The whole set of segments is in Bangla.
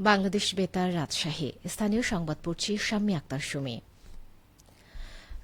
বাংলাদেশ বেতার রাজশাহী। স্থানীয় সংবাদ পড়ছি শাম্মী আক্তার সুমি।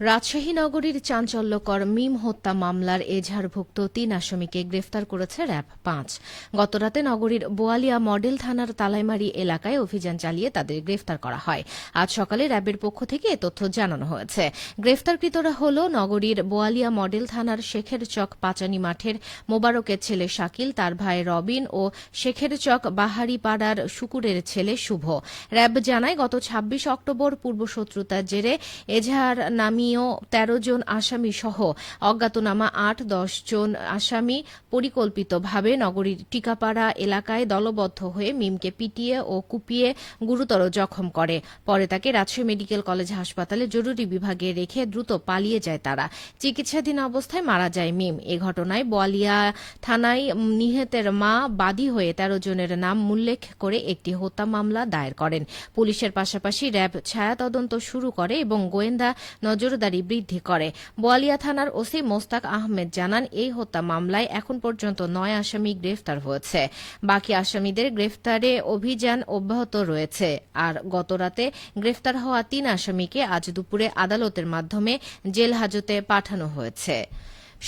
রাজশাহী নগরীর চাঞ্চল্যকর মিম হত্যা মামলার এজাহারভুক্ত তিন আসামিকে গ্রেফতার করেছে র্যাব পাঁচ। গতরাতে নগরীর বোয়ালিয়া মডেল থানার তালাইমারি এলাকায় অভিযান চালিয়ে তাদের গ্রেফতার করা হয়। আজ সকালে র্যাবের পক্ষ থেকে এ তথ্য জানানো হয়েছে। গ্রেফতারকৃতরা হল নগরীর বোয়ালিয়া মডেল থানার শেখের চক পাচানি মাঠের মোবারকের ছেলে শাকিল, তার ভাই রবিন ও শেখের চক বাহারিপাড়ার শুকুরের ছেলে শুভ। র্যাব জানায়, গত ২৬ অক্টোবর পূর্বশত্রুতার জেরে এজাহার নামীয় তেরো জন আসামি সহ অজ্ঞাতনামা আট, দশ জন আসামি পরিকল্পিতভাবে নগরীর টিকাপাড়া এলাকায় দলবদ্ধ হয়ে মিমকে পিটিয়ে ও কুপিয়ে গুরুতর জখম করে। পরে তাকে রাজশাহী মেডিকেল কলেজ হাসপাতালে জরুরি বিভাগে রেখে দ্রুত পালিয়ে যায় তারা। চিকিৎসাধীন অবস্থায় মারা যায় মিম। এ ঘটনায় বোয়ালিয়া থানায় নিহতের মা বাদী হয়ে তেরো জনের নাম উল্লেখ করে একটি হত্যা মামলা দায়ের করেন। পুলিশের পাশাপাশি র্যাব ছায়া তদন্ত শুরু করে এবং গোয়েন্দা নজরদারি বৃদ্ধি করে। বোয়ালিয়া থানার ওসি মোস্তাক আহমেদ জানান, এই হত্যা মামলায় এখন পর্যন্ত নয় আসামি গ্রেফতার হয়েছে। বাকি আসামিদের গ্রেফতারে অভিযান অব্যাহত রয়েছে। আর গতরাতে গ্রেফতার হওয়া তিন আসামিকে আজ দুপুরে আদালতের মাধ্যমে জেল হাজতে পাঠানো হয়েছে।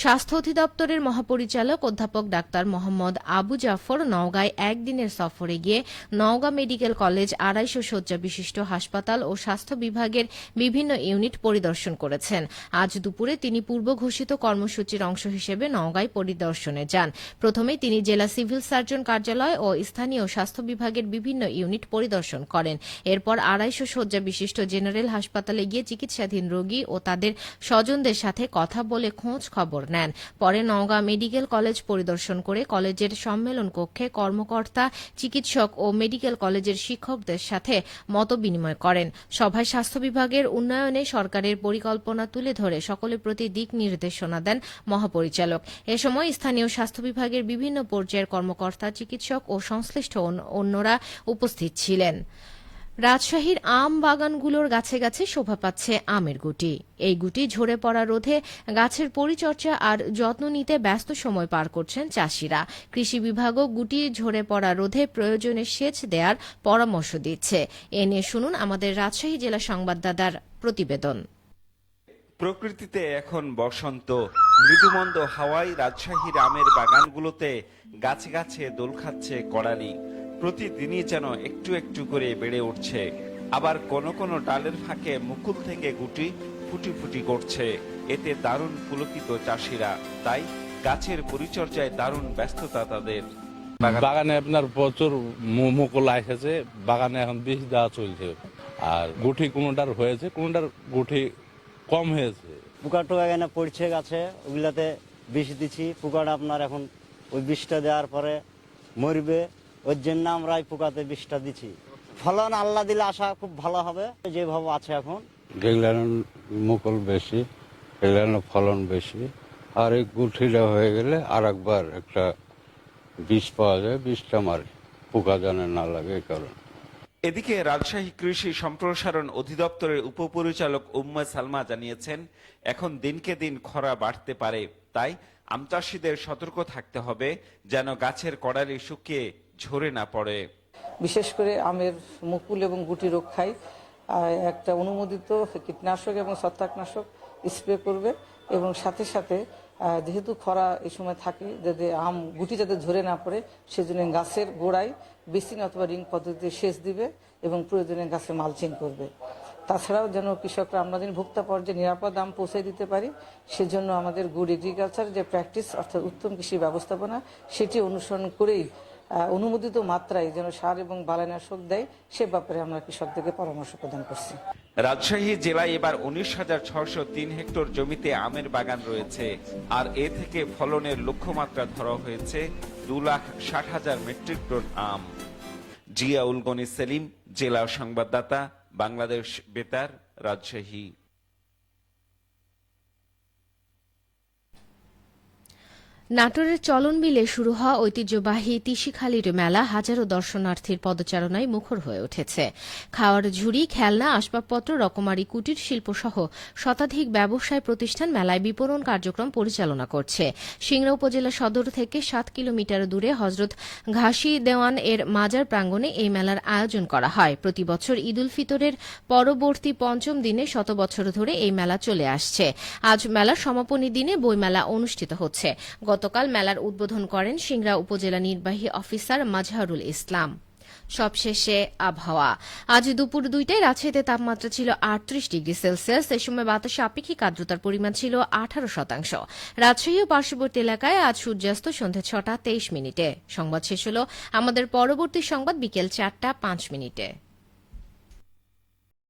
স্বাস্থ্য অধিদপ্তরের মহাপরিচালক অধ্যাপক ডাক্তার মোহাম্মদ আবু জাফর নওগাঁয় একদিনের সফরে গিয়ে নওগাঁ মেডিকেল কলেজ আড়াইশো শয্যা বিশিষ্ট হাসপাতাল ও স্বাস্থ্য বিভাগের বিভিন্ন ইউনিট পরিদর্শন করেছেন। আজ দুপুরে তিনি পূর্ব ঘোষিত কর্মসূচির অংশ হিসেবে নওগাঁয় পরিদর্শনে যান। প্রথমে তিনি জেলা সিভিল সার্জন কার্যালয় ও স্থানীয় স্বাস্থ্য বিভাগের বিভিন্ন ইউনিট পরিদর্শন করেন। এরপর আড়াইশো শয্যা বিশিষ্ট জেনারেল হাসপাতালে গিয়ে চিকিৎসাধীন রোগী ও তাদের স্বজনদের সাথে কথা বলে খোঁজ খবর নেন। পরে নওগাঁ মেডিকেল কলেজ পরিদর্শন করে কলেজের সম্মেলন কক্ষে কর্মকর্তা, চিকিৎসক ও মেডিকেল কলেজের শিক্ষকদের সাথে মতবিনিময় করেন। সভায় স্বাস্থ্য বিভাগের উন্নয়নে সরকারের পরিকল্পনা তুলে ধরে সকলের প্রতি দিক নির্দেশনা দেন মহাপরিচালক। এ সময় স্থানীয় স্বাস্থ্য বিভাগের বিভিন্ন পর্যায়ের কর্মকর্তা, চিকিৎসক ও সংশ্লিষ্ট অন্য- অন্যরা উপস্থিত ছিলেন। রাজশাহীর আম বাগানগুলোর গাছে গাছে শোভা পাচ্ছে আমের গুটি। এই গুটি ঝরে পড়া রোধে গাছের পরিচর্যা আর যত্ন নিতে ব্যস্ত সময় পার করছেন চাষিরা। কৃষি বিভাগও গুটি ঝরে পড়া রোধে প্রয়োজনে সেচ দেওয়ার পরামর্শ দিচ্ছে। এ নিয়ে শুনুন আমাদের রাজশাহী জেলা সংবাদদাতার প্রতিবেদন। প্রকৃতিতে এখন বসন্ত, মৃদুমন্দ হাওয়ায় রাজশাহীর আমের বাগানগুলোতে গাছে গাছে দোল খাচ্ছে কড়ালি। প্রতিদিনই যেন একটু একটু করে বেড়ে উঠছে। আবার কোনো কোনো ডালের ফাঁকে মুকুল থেকে গুটি ফুটি ফুটি করছে। এতে দারুণ পুলকিত চাষিরা। তাই গাছের পরিচর্যায় দারুণ ব্যস্ততা তাদের। বাগানে আপনার প্রচুর মুকুল এসেছে বাগানে এখন বিষ দেওয়া চলছে। আর গুটি কোনোটার হয়েছে কোনোটার গুটি কম হয়েছে। পোকা টোকা এখানে পড়ছে গাছে ওগুলাতে বিষ দিচ্ছি পোকাটা আপনার এখন ওই বিষটা দেওয়ার পরে মরবে। ওর জন্য আমরা এই পোকাতে বিষটা দিচ্ছি ফলন আল্লাহ দিলে আশা খুব ভালো হবে যেভাবে আছে এখন। যেগুলার মুকুল বেশি ফলন বেশি আর এই গুঠিটা হয়ে গেলে আর একবার একটা বিষ পাওয়া যায় বিষটা মারে পোকা জানে না লাগে এই কারণে। এদিকে রাজশাহী কৃষি সম্প্রসারণ অধিদপ্তরের উপপরিচালক উম্মা সালমা জানিয়েছেন এখন দিনকে দিন খরা বাড়তে পারে তাই আমচাষীদের সতর্ক থাকতে হবে যেন গাছের কড়ালি শুকিয়ে ঝরে না পড়ে। বিশেষ করে আমের মুকুল এবং গুটি রক্ষায় একটা অনুমোদিত কীটনাশক এবং ছত্রাকনাশক স্প্রে করবে এবং সাথে সাথে যেহেতু খরা এই সময় থাকে, যাতে আম গুটি যাতে ঝরে না পড়ে, সেজন্য গাছের গোড়ায় বেসিন অথবা রিং পদ্ধতিতে সেচ দিবে এবং প্রয়োজনে গাছে মালচিং করবে। তাছাড়াও যেন কৃষকরা আমরা আমদানি ভোক্তা পর্যায়ে নিরাপদ আম পৌঁছে দিতে পারি, সেজন্য আমাদের গুড এগ্রিকালচার যে প্র্যাকটিস অর্থাৎ উত্তম কৃষি ব্যবস্থাপনা, সেটি অনুসরণ করেই অনুমোদিত মাত্রায় যেন সার এবং বালানাশক দেয়, সে ব্যাপারে আমরা কৃষকদেরকে পরামর্শ প্রদান করছি। রাজশাহী জেলায় এবার উনিশ হাজার ছশো তিন হেক্টর জমিতে আমের বাগান রয়েছে। আর এ থেকে ফলনের লক্ষ্যমাত্রা ধরা হয়েছে দু লাখ ষাট হাজার মেট্রিক টন আম। জিয়াউল গনি সেলিম, জেলা সংবাদদাতা, বাংলাদেশ বেতার, রাজশাহী। নাটোরের চলন বিলে শুরু হওয়া ঐতিহ্যবাহী তিসিখালির মেলা হাজারো দর্শনার্থীর পদচারণায় মুখর হয়ে উঠেছে। খাওয়ার ঝুড়ি, খেলনা, আসবাবপত্র, রকমারি, কুটির শিল্প সহ শতাধিক ব্যবসায় প্রতিষ্ঠান মেলায় বিপণন কার্যক্রম পরিচালনা করছে। সিংড়া উপজেলা সদর থেকে সাত কিলোমিটার দূরে হজরত ঘাসি দেওয়ান এর মাজার প্রাঙ্গণে এই মেলার আয়োজন করা হয়। প্রতি বছর ঈদুল ফিতরের পরবর্তী পঞ্চম দিনে শত বছর ধরে এই মেলা চলে আসছে। আজ মেলার সমাপনী দিনে বইমেলা অনুষ্ঠিত হচ্ছে। গতকাল মেলার উদ্বোধন করেন সিংড়া উপজেলা নির্বাহী অফিসার মাজহারুল ইসলাম। সবশেষে আবহাওয়া। আজ দুপুর দুইটায় রাজশাহীতে তাপমাত্রা ছিল আটত্রিশ ডিগ্রি সেলসিয়াস। এ সময় বাতাসে আপেক্ষিক আর্দ্রতার পরিমাণ ছিল আঠারো শতাংশ। রাজশাহী ও পার্শ্ববর্তী এলাকায় আজ সূর্যাস্ত সন্ধে ছটা তেইশ মিনিটে। সংবাদ শেষ হল আমাদের পরবর্তী সংবাদ বিকেল চারটা পাঁচ মিনিটে।